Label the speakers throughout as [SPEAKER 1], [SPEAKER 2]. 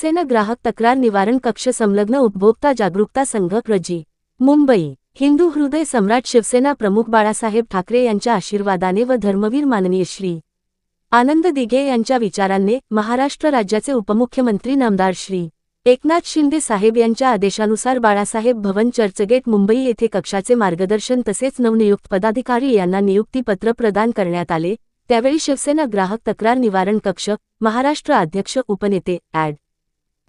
[SPEAKER 1] शिवसेना ग्राहक तक्रार निवारण कक्ष संलग्न उपभोक्ता जागरूकता संघ प्रजी मुंबई. हिंदू हृदय सम्राट शिवसेना प्रमुख बाळासाहेब ठाकरे यांच्या आशीर्वादाने व धर्मवीर माननीय श्री. आनंद दिघे यांच्या विचारांनी महाराष्ट्र राज्याचे उपमुख्यमंत्री नामदार श्री. एकनाथ शिंदे साहेब यांच्या आदेशानुसार बाळासाहेब भवन चर्चगेट मुंबई येथे कक्षाचे मार्गदर्शन तसेच नवनियुक्त पदाधिकारी यांना नियुक्तीपत्र प्रदान करण्यात आले. त्यावेळी शिवसेना ग्राहक तक्रार निवारण कक्ष महाराष्ट्र अध्यक्ष उपनेते ॲड.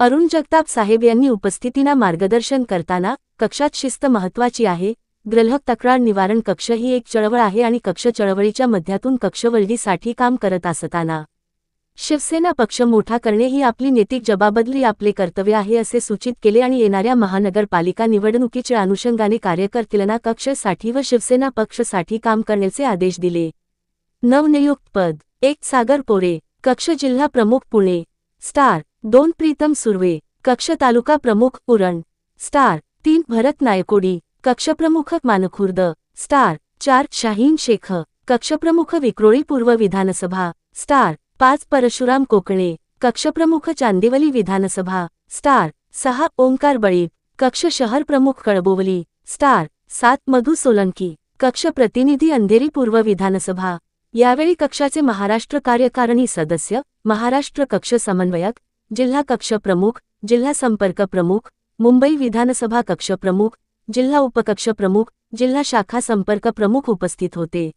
[SPEAKER 1] अरुण जगताप साहेब यांनी उपस्थितीना मार्गदर्शन करताना कक्षात शिस्त महत्वाची आहे ग्रलहक तक्रार निवारण कक्ष ही एक चळवळ आहे आणि कक्ष चळवळीच्या मध्यातून कक्षवल्लीसाठी काम करत असताना. शिवसेना पक्ष मोठा करणे ही आपली नैतिक जबाबदारी आपले कर्तव्य आहे असे सूचित केले आणि येणाऱ्या महानगरपालिका निवडणुकीच्या अनुषंगाने कार्यकर्त्यांना कक्षसाठी व शिवसेना पक्षसाठी काम करण्याचे आदेश दिले. नवनियुक्त पद एक सागर पोरे कक्ष जिल्हा प्रमुख पुणे स्टार दोन प्रीतम सुर्वे कक्ष तालुका प्रमुख उरण स्टार तीन भरत नायकोडी कक्षप्रमुख मानखुर्द स्टार चार शाहीन शेख कक्षप्रमुख विक्रोळी पूर्व विधानसभा स्टार पाच परशुराम कोकणे कक्षप्रमुख चांदिवली विधानसभा स्टार सहा ओंकार बळी कक्ष शहर प्रमुख कळबोवली स्टार सात मधु सोलंकी कक्ष प्रतिनिधी अंधेरी पूर्व विधानसभा. यावेळी कक्षाचे महाराष्ट्र कार्यकारिणी सदस्य महाराष्ट्र कक्ष समन्वयक जिल्हा कक्ष प्रमुख जिल्हा संपर्क प्रमुख मुंबई विधानसभा कक्ष प्रमुख जिल्हा उपकक्ष प्रमुख जिल्हा शाखा संपर्क प्रमुख उपस्थित होते.